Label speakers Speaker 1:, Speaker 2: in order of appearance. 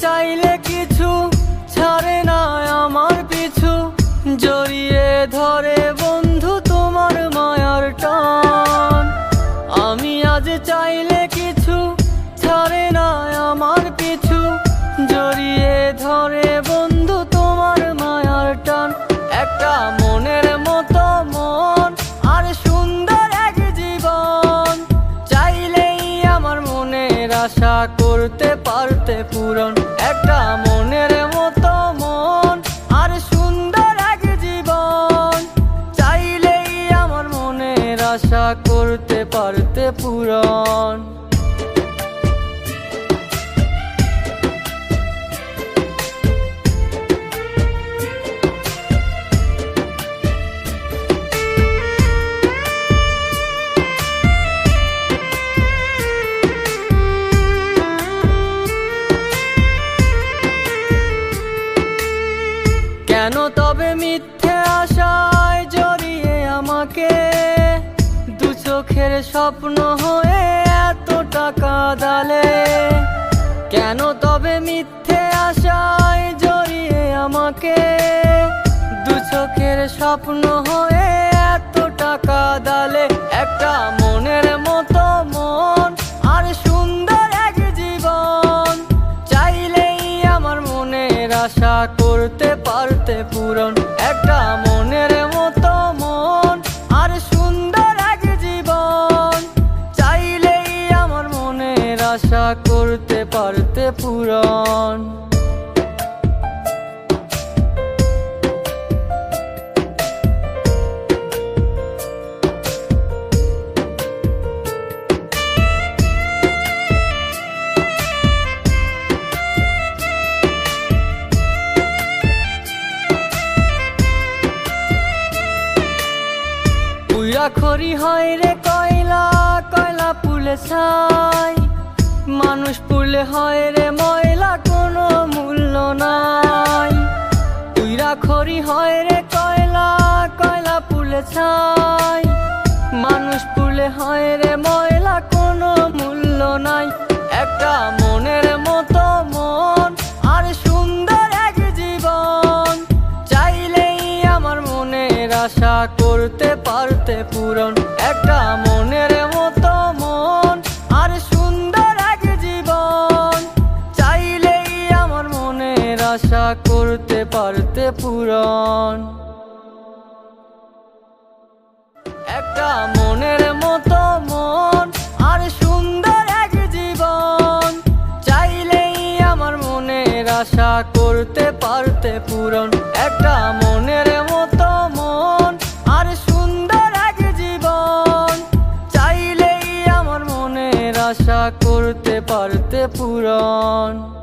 Speaker 1: চাইলে কিছু ছাড়ে না আমার পিছু। জড়িয়ে ধরে বন্ধু তোমার মায়ার টান। আমি আজ চাইলে কিছু ছাড়ে না আমার পিছু। জড়িয়ে ধরে পূরণ। একটা মনের মতো মন, আর সুন্দর এক জীবন। চাইলেই আমার মনের আশা করতে পারতে পূরণ। কেন তবে মিথ্যে আশায় জড়িয়ে আমাকে? দু চোখের স্বপ্ন হয়ে এত টাকা দালে কেন তবে মিথ্যে আশায় জড়িয়ে আমাকে? দু চোখের স্বপ্ন হয়ে এত টাকা দালে একটা মনের মতো করতে পারতে পূরণ। একটা মনের মতো মন, আর সুন্দর এক জীবন। চাইলেই আমার মনের আশা করতে পারতে পূরণ। পুরা খড়ি হয় রে কয়লা কয়লা পুলে ছাই। মানুষ পুলে হয় রে ময়লা, কোনো মূল্য নাই। পুরা খড়ি হয় রে কয়লা কয়লা পুলে ছাই। মানুষ পুলে হয় রে ময়লা, কোনো মূল্য নাই। একটা মনের মতো মন, আর সুন্দর এক জীবন। চাইলেই আমার মনের আশা করতে পারতে পূরণ, একটা মনের মতো মন, আর সুন্দর এক জীবন। চাইলেই আমার মনের আশা করতে পারতে পূরণ। একটা মনের মতো মন, আর সুন্দর এক জীবন। চাইলেই আমার মনের আশা করতে পারতে পূরণ, একটা আশা করতে পারতে পূরণ।